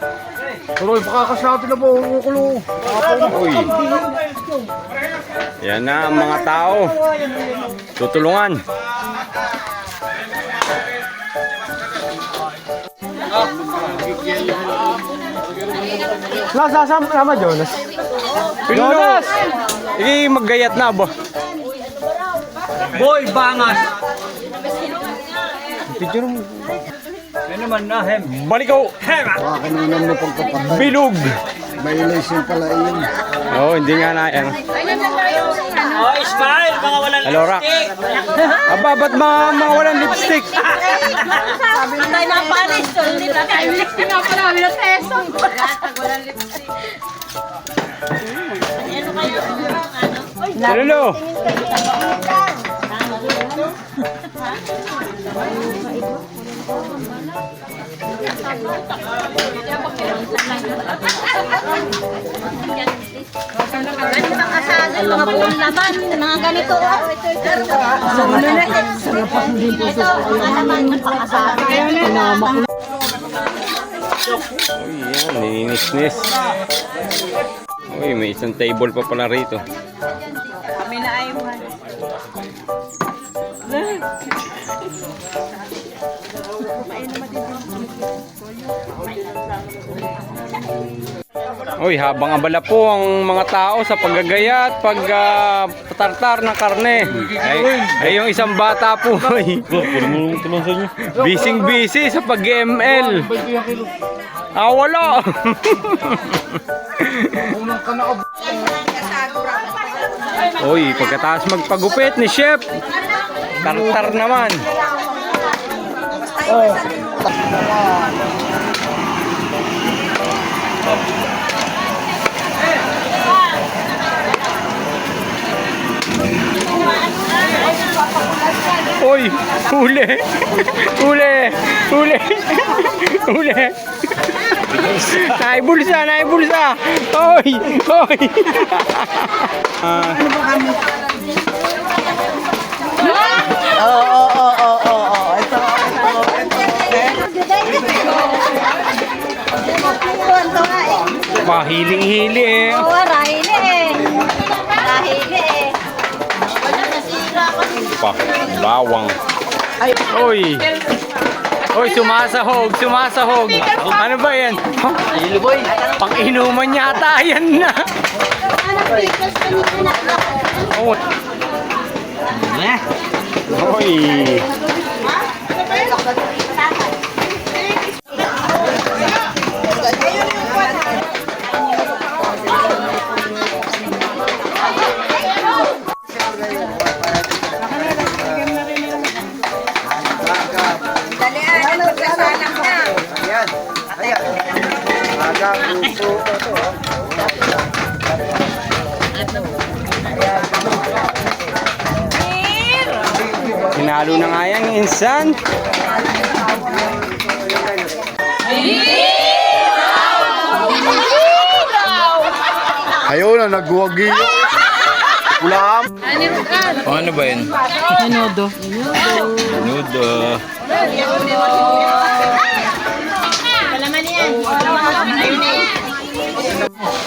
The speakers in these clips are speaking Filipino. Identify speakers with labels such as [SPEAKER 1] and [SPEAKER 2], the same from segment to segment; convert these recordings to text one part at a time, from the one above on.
[SPEAKER 1] Pero pakakas natin na po, kukulo.
[SPEAKER 2] Uy. Yan na ang mga tao. Tutulungan.
[SPEAKER 1] Nasa sama Jonas.
[SPEAKER 2] Jonas! Sige, maggayat na ba?
[SPEAKER 3] Boy, bangas!
[SPEAKER 1] Picture mo.
[SPEAKER 3] Ano naman na, hem?
[SPEAKER 2] Balikaw!
[SPEAKER 1] Akin na naman pagpapatay.
[SPEAKER 2] Bilog!
[SPEAKER 1] Violation pala yun.
[SPEAKER 2] Oo, oh, hindi nga na. Ano.
[SPEAKER 3] Oh, smile! Mga walang
[SPEAKER 2] Hello, Rock. Aba, ba't mga, mga walang lipstick?
[SPEAKER 4] Sabi na tayo ng Paris, sulit na tayo. Lipstick nga pala, kami ng peso. Walang lipstick. Ano kayo? Ano?
[SPEAKER 2] Lolo!
[SPEAKER 4] Ano bang asagan? Mga buong laman, mga ganito. Ito, mga laman ng pangasagan.
[SPEAKER 2] Uy, yan, nininisnis. Uy, may isang table pa pala rito. Uy, habang abala po ang mga tao sa paggagaya at pagtartar ng karne. Ay, ay yung isang bata po. Bising busy sa pag-ML. Ah, wala. Uy, pagkatapos magpagupit ni Chef, tartar naman. Uy, huli. Huli. Huli. Huli. Naibulsa, naibulsa. Uy, uy. Ah,
[SPEAKER 1] Oo, oo, oo, oo, oo. Ito, ito.
[SPEAKER 2] mahiling-hili eh.
[SPEAKER 4] Oo, rahili eh. Rahili eh.
[SPEAKER 2] Pa, bawang. Uy. Uy, sumasahog, sumasahog. Ano ba yan? Huh? Pang-inuman yata yan na. Oh. Uy.
[SPEAKER 1] Aga, puso. Ito, oh.
[SPEAKER 2] Hinalo na nga yan, insan.
[SPEAKER 1] Ayaw na, nagwagi. Ulam.
[SPEAKER 2] ano ba yun? Menudo. Menudo.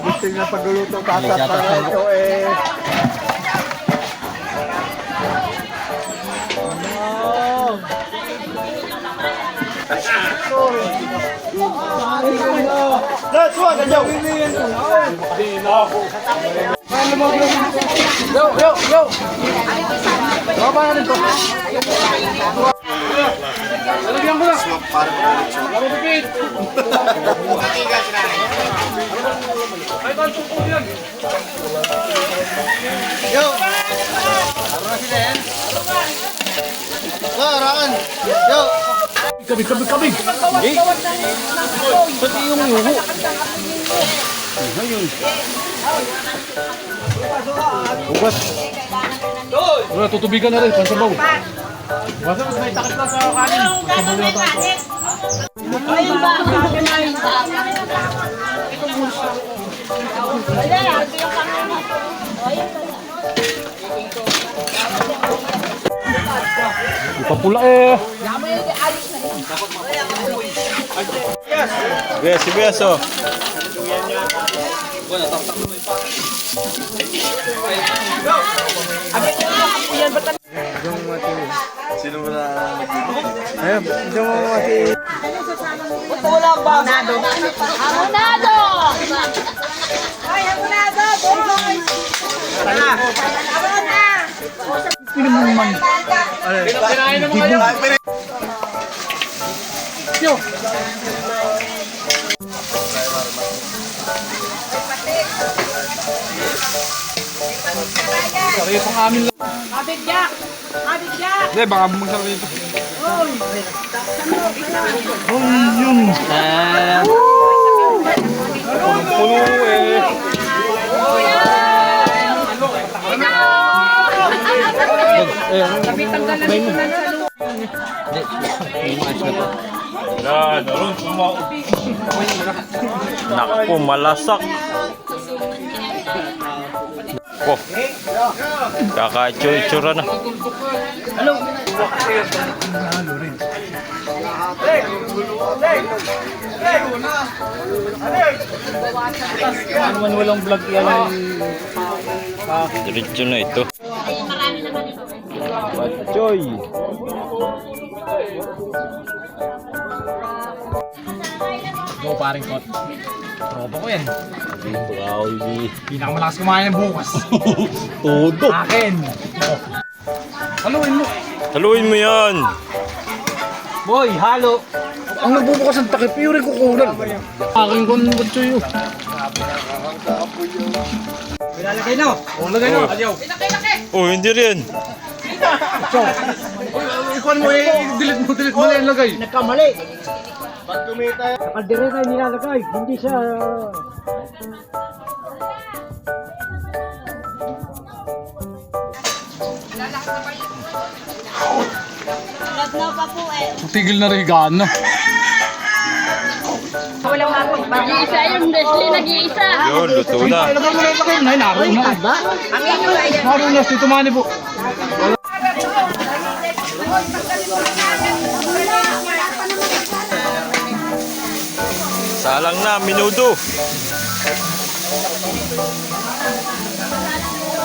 [SPEAKER 1] Gusto na pagluluto katat para ito eh. Let's go, ganyan. Yo, yo, yo. Baba natin to. Alagyan mo na. Laro bibit. Yo. Laro na sila yan. Laro, Yo.
[SPEAKER 5] Kabig, kabig, kabig.
[SPEAKER 6] Eh, pati yung yuho.
[SPEAKER 5] Ugas. Wala, tutubigan na rin, pansabaw. Basta mas may takip lang sa kanin. Pansabaw na tayo. Ipapula eh.
[SPEAKER 7] Yes, yes, oh. Sino ba na Ayun, yung mga mati.
[SPEAKER 4] Hamonado! Hamonado! Ay, hamonado! Boys!
[SPEAKER 5] Kinain mo kayo. Kaya pang amin lang.
[SPEAKER 4] Abigyak! Abigyak!
[SPEAKER 5] Hindi, baka bumagsak dito.
[SPEAKER 6] Puno eh. Naku, malasak. Ko. Kakaitsura na.
[SPEAKER 5] Naman walang vlog yan.
[SPEAKER 6] Diretso na ito. Choy.
[SPEAKER 5] Go paring kot. Tropa ko yan.
[SPEAKER 6] Grabe.
[SPEAKER 5] Pinakamalakas kumain ng bukas.
[SPEAKER 6] Todo.
[SPEAKER 5] Akin. Haluin mo.
[SPEAKER 6] Haluin mo yan.
[SPEAKER 5] Boy, halo. Ang nagbubukas ng takip, yung rin kukulan. Akin ko ng butso yun. Pinalagay na. O, lagay na. Ayaw.
[SPEAKER 6] Oh, hindi rin.
[SPEAKER 5] Ikuan mo eh, delete mo, delete mo na yung lagay.
[SPEAKER 7] Nagkamali. Pag kumita.
[SPEAKER 5] Kaldereta yung nilalagay, hindi siya...
[SPEAKER 4] Tatlo pa po eh.
[SPEAKER 5] Tigil na rigaan na.
[SPEAKER 4] Mag-iisa yung Leslie, nag-iisa.
[SPEAKER 6] Yun, luto na.
[SPEAKER 5] Ilagay mo na lagay. Nay, naroon na. Naroon na, Tito Manny po.
[SPEAKER 6] Salang na, minudo.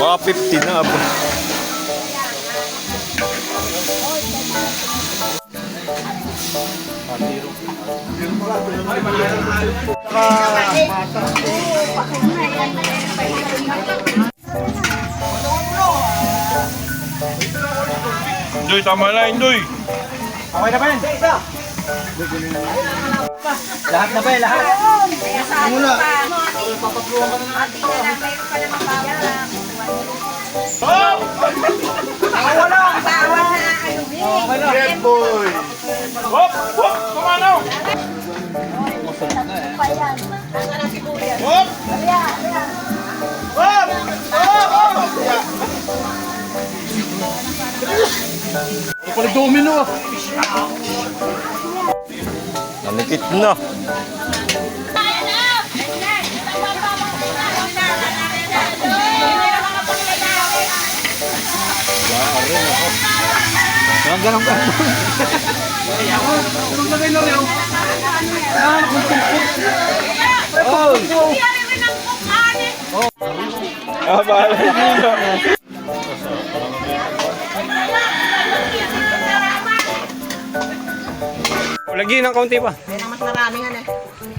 [SPEAKER 6] Mga 50 na po. Indoy, tama na, Indoy.
[SPEAKER 7] Okay na ba yan? Lahat na ba yan? Lahat? Muna. Yes, boy.
[SPEAKER 6] Hop, hop, kumano.
[SPEAKER 5] Ito pala domino ah.
[SPEAKER 6] Nanikit na.
[SPEAKER 5] Ganun ganun ka. Anong lagay na rin? Ah,
[SPEAKER 6] Ah, bahala Lagi ng kaunti pa.
[SPEAKER 4] Kaya mas marami nga eh.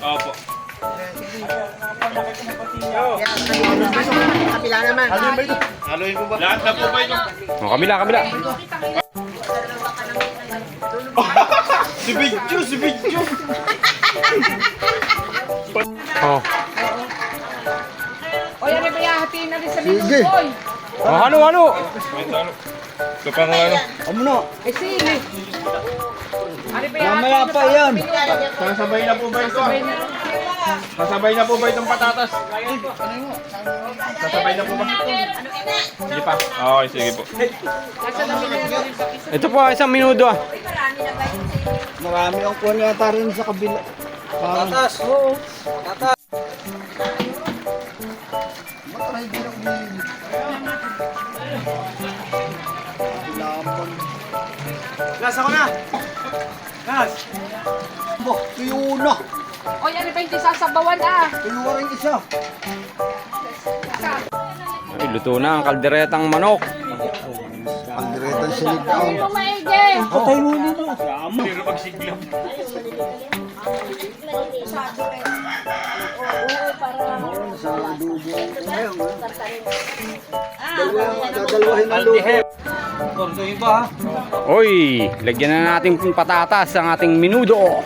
[SPEAKER 6] Opo.
[SPEAKER 4] Kapila naman.
[SPEAKER 7] Haluin ko ba?
[SPEAKER 6] Lahat na po ba ito? Oh, kabila, kabila.
[SPEAKER 7] Si Bidyo, si Bidyo.
[SPEAKER 6] Oh.
[SPEAKER 4] O yan ay bayahatiin na rin sa
[SPEAKER 7] Sige.
[SPEAKER 6] Oh, halo, halo. Ito pang ano.
[SPEAKER 7] Amo na.
[SPEAKER 4] Ay sige. Ano
[SPEAKER 3] Mamaya pa yan.
[SPEAKER 1] Sasabay na po ba ito? Sasabay na po ba itong patatas? Sasabay na po ba? Hindi pa. Okay, sige po.
[SPEAKER 2] Ito po, isang minuto ah.
[SPEAKER 1] Marami ang kuha yata rin sa kabila.
[SPEAKER 3] Tatas. Oo. Tatas.
[SPEAKER 1] Gas ako na! Gas! Bo, tuyo na!
[SPEAKER 4] Oy, ano ba yung sasabawan ah?
[SPEAKER 1] Tuyo rin isa.
[SPEAKER 2] Ay, luto na ang kalderetang manok.
[SPEAKER 1] Ang diretang sinigang.
[SPEAKER 4] Ano maigi?
[SPEAKER 1] Patay mo nito. Dadalwahin ang luto.
[SPEAKER 3] Torsohin pa ha.
[SPEAKER 2] Oy, lagyan na natin pong patatas ang ating minudo.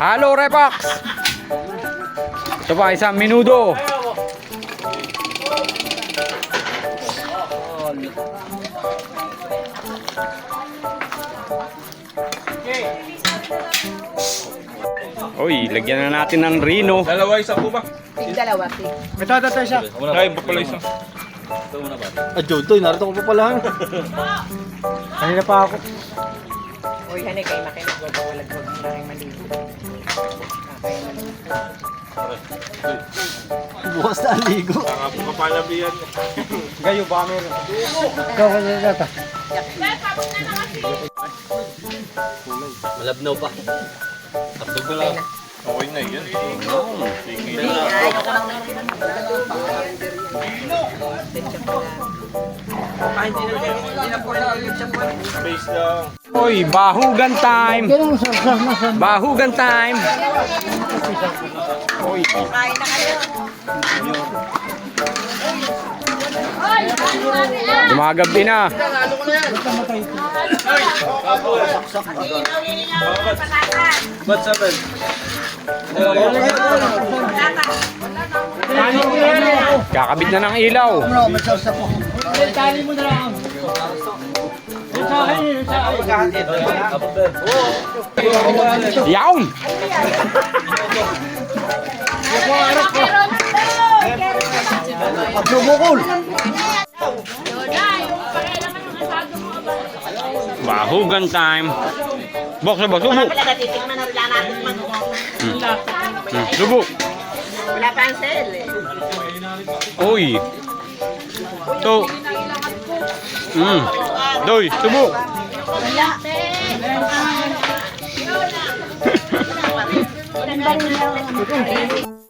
[SPEAKER 2] Halo, Repax! Ito pa, isang minudo. Oy, lagyan na natin ng rino.
[SPEAKER 1] Dalawa isa po ba?
[SPEAKER 4] Dalawa.
[SPEAKER 1] May tatatay siya. Ay, pa pala isa. Ah, Jodoy, narito ko pa pala. Kanina pa ako.
[SPEAKER 4] Oy, hanay kayo makinig. Wag walag wag mo lang maligo.
[SPEAKER 1] Bukas na aligo. Saka po kapalabihan. Gayo ba meron? Ikaw ka na nata.
[SPEAKER 3] Malabnaw pa. Takdog ko lang.
[SPEAKER 1] Okay na yan.
[SPEAKER 4] Ayoko lang na.
[SPEAKER 1] Space lang.
[SPEAKER 2] Oy, bahugan time. Bahugan time. Oy,
[SPEAKER 4] Kain na kayo. Ah?
[SPEAKER 2] gumagabi na.
[SPEAKER 3] Ba't sabi?
[SPEAKER 2] Kakabit na ng ilaw. Yawn!
[SPEAKER 1] Pagbubukol.
[SPEAKER 2] Bahugan time. Bok, subok, subok.
[SPEAKER 4] Na rin natin man.
[SPEAKER 2] Hmm, subok.
[SPEAKER 4] Wala pa ang sale eh.
[SPEAKER 2] Uy. To. Hmm. Doy, subok.
[SPEAKER 4] Wala. Wala.